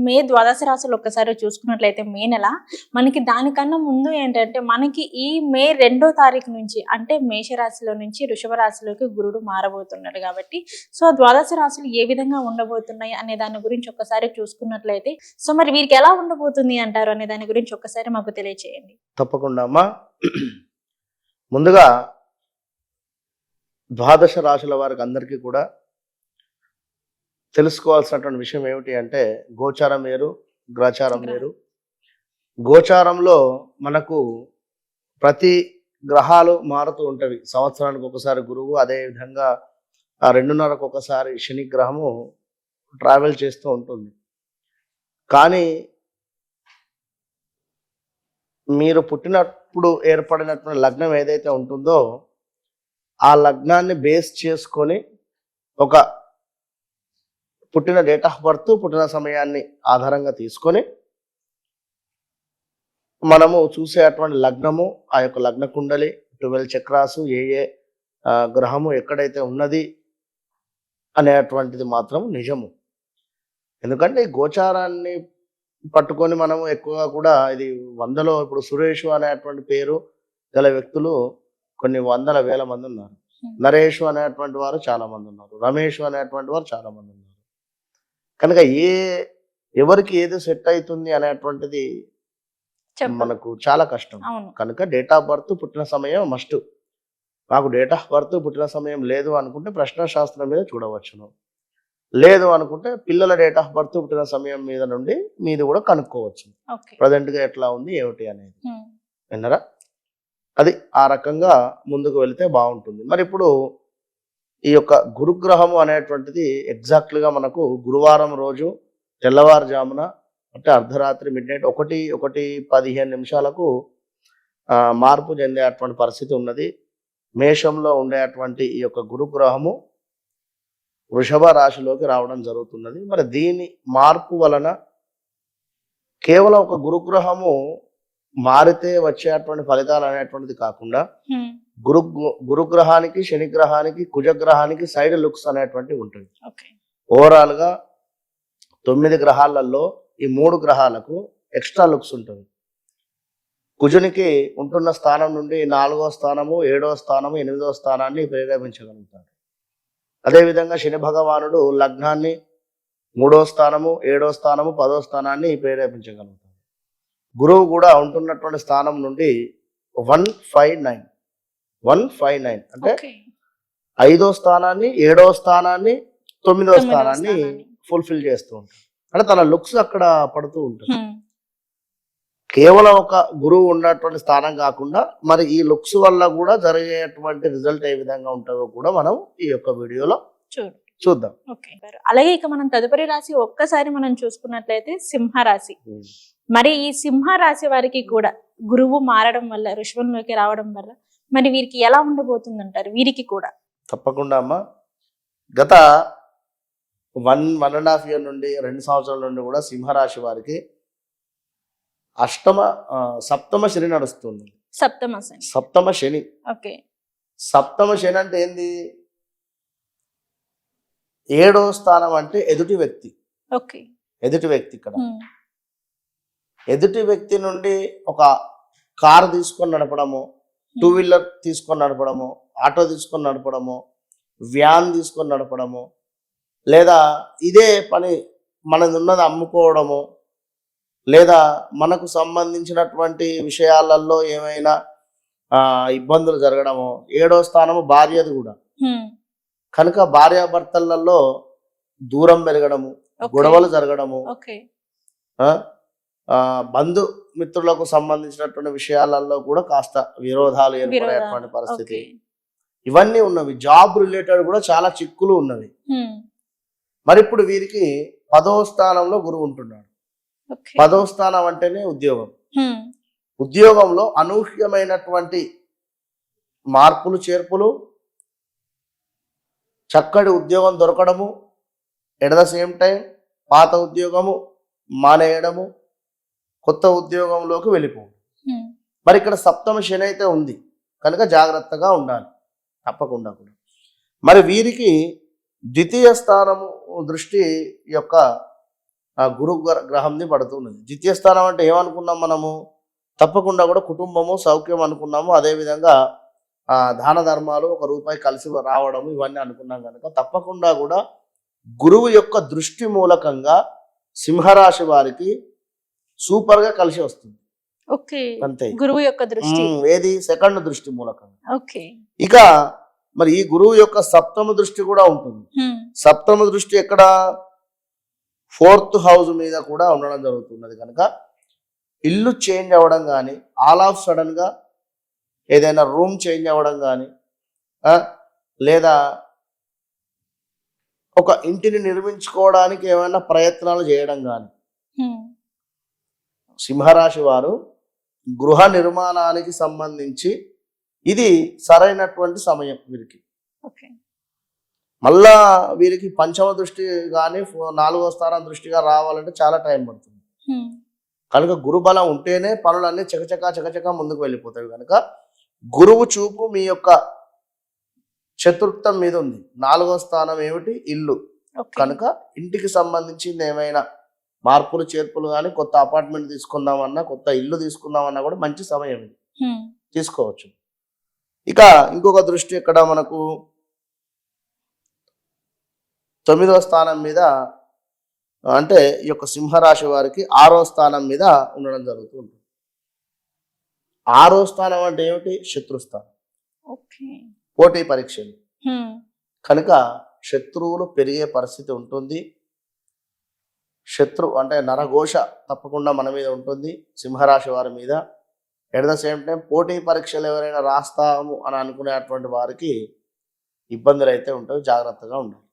మే ద్వాదశ రాశులు ఒక్కసారి చూసుకున్నట్లయితే మే నెల మనకి దానికన్నా ముందు ఏంటంటే మనకి ఈ మే రెండో తారీఖు నుంచి అంటే మేషరాశిలో నుంచి వృషభ రాశిలోకి గురుడు మారబోతున్నాడు కాబట్టి సో ఆ ద్వాదశ రాశులు ఏ విధంగా ఉండబోతున్నాయి అనే దాని గురించి ఒక్కసారి చూసుకున్నట్లయితే సో మరి వీరికి ఎలా ఉండబోతుంది అంటారు అనే దాని గురించి ఒక్కసారి మాకు తెలియచేయండి. తప్పకుండా అమ్మా. ముందుగా ద్వాదశ రాశుల వారికి అందరికీ కూడా తెలుసుకోవాల్సినటువంటి విషయం ఏమిటి అంటే గోచారం వేరు గ్రచారం వేరు. గోచారంలో మనకు ప్రతి గ్రహాలు మారుతూ ఉంటవి. సంవత్సరానికి ఒకసారి గురువు అదే విధంగా ఆ రెండున్నరకు ఒకసారి శని గ్రహము ట్రావెల్ చేస్తూ ఉంటుంది. కానీ మీరు పుట్టినప్పుడు ఏర్పడినటువంటి లగ్నం ఏదైతే ఉంటుందో ఆ లగ్నాన్ని బేస్ చేసుకొని ఒక పుట్టిన డేట్ ఆఫ్ బర్త్ పుట్టిన సమయాన్ని ఆధారంగా తీసుకొని మనము చూసేటువంటి లగ్నము ఆ యొక్క లగ్న కుండలి ట్వెల్వ్ చక్రాసు ఏ ఏ గ్రహము ఎక్కడైతే ఉన్నది అనేటువంటిది మాత్రం నిజము. ఎందుకంటే ఈ గోచారాన్ని పట్టుకొని మనము ఎక్కువగా కూడా ఇది వందలో ఇప్పుడు సురేష్ అనేటువంటి పేరు గల వ్యక్తులు కొన్ని వందల వేల మంది ఉన్నారు. నరేష్ అనేటువంటి వారు చాలా మంది ఉన్నారు. రమేష్ అనేటువంటి వారు చాలా మంది ఉన్నారు. కనుక ఏ ఎవరికి ఏది సెట్ అవుతుంది అనేటువంటిది మనకు చాలా కష్టం. కనుక డేట్ ఆఫ్ బర్త్ పుట్టిన సమయం మస్ట్. మాకు డేట్ ఆఫ్ బర్త్ పుట్టిన సమయం లేదు అనుకుంటే ప్రశ్న శాస్త్రం మీద చూడవచ్చును. లేదు అనుకుంటే పిల్లల డేట్ ఆఫ్ బర్త్ పుట్టిన సమయం మీద నుండి మీది కూడా కనుక్కోవచ్చు. ఓకే. ప్రజెంట్గా ఎట్లా ఉంది ఏమిటి అనేది. విన్నరా? అది ఆ రకంగా ముందుకు వెళితే బాగుంటుంది. మరి ఇప్పుడు ఈ యొక్క గురుగ్రహము అనేటువంటిది ఎగ్జాక్ట్గా మనకు గురువారం రోజు తెల్లవారుజామున అంటే అర్ధరాత్రి మిడ్ నైట్ ఒకటి ఒకటి పదిహేను నిమిషాలకు మార్పు చెందేటువంటి పరిస్థితి ఉన్నది. మేషంలో ఉండేటువంటి ఈ యొక్క గురుగ్రహము వృషభ రాశిలోకి రావడం జరుగుతున్నది. మరి దీని మార్పు వలన కేవలం ఒక గురుగ్రహము మారితే వచ్చేటువంటి ఫలితాలు అనేటువంటిది కాకుండా గురు గురుగ్రహానికి శనిగ్రహానికి కుజగ్రహానికి సైడ్ లుక్స్ అనేటువంటివి ఉంటుంది ఓవరాల్గా తొమ్మిది గ్రహాలలో ఈ మూడు గ్రహాలకు ఎక్స్ట్రా లుక్స్ ఉంటుంది. కుజునికి ఉంటున్న స్థానం నుండి నాలుగో స్థానము ఏడో స్థానము ఎనిమిదో స్థానాన్ని ప్రేరేపించగలుగుతాడు. అదేవిధంగా శని భగవానుడు లగ్నాన్ని మూడో స్థానము ఏడో స్థానము పదో స్థానాన్ని ప్రేరేపించగలుగుతాడు. గురువు కూడా ఉంటున్నటువంటి స్థానం నుండి one five nine. One five nine. అంటే ఐదో స్థానాన్ని ఏడో స్థానాన్ని తొమ్మిదో స్థానాన్ని. ఫుల్ఫిల్ చేస్తూ ఉంటాడు. అంటే తన లుక్స్ అక్కడ పడుతూ ఉంటుంది. కేవలం ఒక గురువు ఉన్నటువంటి స్థానం కాకుండా మరి ఈ లుక్స్ వల్ల కూడా జరిగేటువంటి రిజల్ట్ ఏ విధంగా ఉంటుందో కూడా మనం ఈ యొక్క వీడియోలో చూద్దాం. అలాగే ఇక మనం తదుపరి రాశి ఒక్కసారి మనం చూసుకున్నట్లయితే సింహ రాశి మరి ఈ సింహ రాశి వారికి కూడా గురువు మారడం వల్ల ఋషభంలోకి రావడం వల్ల మరి వీరికి ఎలా ఉండబోతుంది అంటారు వీరికి కూడా. తప్పకుండా అమ్మా. గత one one and half year నుండి రెండు సంవత్సరాల నుండి కూడా సింహరాశి వారికి అష్టమ సప్తమ శని నడుస్తుంది. సప్తమ శని. సప్తమ శని. ఓకే. సప్తమ శని అంటే ఏంది? ఏడో స్థానం అంటే ఎదుటి వ్యక్తి. ఓకే. ఎదుటి వ్యక్తి ఇక్కడ. ఎదుటి వ్యక్తి నుండి ఒక కారు తీసుకొని నడపడము టూ వీలర్ తీసుకొని నడపడము ఆటో తీసుకొని నడపడము వ్యాన్ తీసుకొని నడపడము లేదా ఇదే పని మనది ఉన్నది అమ్ముకోవడము లేదా మనకు సంబంధించినటువంటి విషయాలలో ఏమైనా ఆ, ఇబ్బందులు జరగడము ఏడో స్థానము భార్యది కూడా. ఉమ్, కనుక భార్యాభర్తలలో దూరం పెరగడము. గొడవలు జరగడము బంధు మిత్రులకు సంబంధించినటువంటి విషయాలలో కూడా కాస్త విరోధాలు ఏర్పడేటువంటి. పరిస్థితి. ఇవన్నీ ఉన్నవి. జాబ్ రిలేటెడ్ కూడా చాలా చిక్కులు ఉన్నవి. మరి ఇప్పుడు వీరికి పదో స్థానంలో గురువు ఉంటున్నాడు. పదో స్థానం అంటేనే ఉద్యోగం. ఉద్యోగంలో అనూహ్యమైనటువంటి మార్పులు చేర్పులు చక్కటి ఉద్యోగం దొరకడము ఎట్ ద సేమ్ టైం పాత ఉద్యోగము మానేయడము కొత్త ఉద్యోగంలోకి వెళ్ళిపోవడం మరి ఇక్కడ సప్తమ శని అయితే ఉంది. కనుక జాగ్రత్తగా ఉండాలి. తప్పకుండా కూడా. మరి వీరికి ద్వితీయ స్థానము దృష్టి యొక్క గురు గ్ర- గ్రహంది పడుతున్నది. ద్వితీయ స్థానం అంటే ఏమనుకున్నాం మనము? తప్పకుండా కూడా కుటుంబము సౌఖ్యం అనుకున్నాము. అదేవిధంగా ఆ దాన ధర్మాలు ఒక రూపాయి కలిసి రావడం ఇవన్నీ అనుకున్నాం కనుక తప్పకుండా కూడా గురువు యొక్క దృష్టి మూలకంగా సింహరాశి వారికి సూపర్గా కలిసి వస్తుంది. అంతే గురువు యొక్క దృష్టి. ఏది? సెకండ్ దృష్టి మూలకంగా. ఓకే. ఇక మరి ఈ గురువు యొక్క సప్తమ దృష్టి కూడా ఉంటుంది. సప్తమ దృష్టి ఎక్కడ? ఫోర్త్ హౌస్ మీద కూడా ఉండడం జరుగుతున్నది కనుక ఇల్లు చేంజ్ అవ్వడం కానీ ఆల్ ఆఫ్ సడన్గా ఏదైనా రూమ్ చేంజ్ అవ్వడం కానీ లేదా ఒక ఇంటిని నిర్మించుకోవడానికి ఏమైనా ప్రయత్నాలు చేయడం కానీ. సింహరాశి వారు గృహ నిర్మాణానికి సంబంధించి ఇది సరైనటువంటి సమయం వీరికి. మళ్ళా వీరికి పంచమ దృష్టి కానీ నాలుగో స్థానం దృష్టిగా రావాలంటే చాలా టైం పడుతుంది. కనుక గురుబలం ఉంటేనే పనులన్నీ చకచకా చకచకా ముందుకు వెళ్ళిపోతాయి కనుక గురువు చూపు మీ యొక్క చతుర్థం మీద ఉంది. నాలుగో స్థానం ఏమిటి? ఇల్లు. కనుక ఇంటికి సంబంధించింది ఏమైనా మార్పులు చేర్పులు కానీ కొత్త అపార్ట్మెంట్ తీసుకుందామన్నా కొత్త ఇల్లు తీసుకుందామన్నా కూడా మంచి సమయం ఇది. తీసుకోవచ్చు. ఇక ఇంకొక దృష్టి ఇక్కడ మనకు తొమ్మిదవ స్థానం మీద అంటే ఈ యొక్క సింహరాశి వారికి ఆరో స్థానం మీద ఉండడం జరుగుతూ ఉంటుంది. ఆరో స్థానం అంటే ఏమిటి? శత్రుస్థానం పోటీ పరీక్షలు. కనుక శత్రువులు పెరిగే పరిస్థితి ఉంటుంది. శత్రు అంటే నరఘోష తప్పకుండా మన మీద ఉంటుంది సింహరాశి వారి మీద. ఎట్ ద సేమ్ టైం పోటీ పరీక్షలు ఎవరైనా రాస్తాము అని అనుకునేటువంటి వారికి ఇబ్బందులు అయితే ఉంటాయి జాగ్రత్తగా ఉండాలి.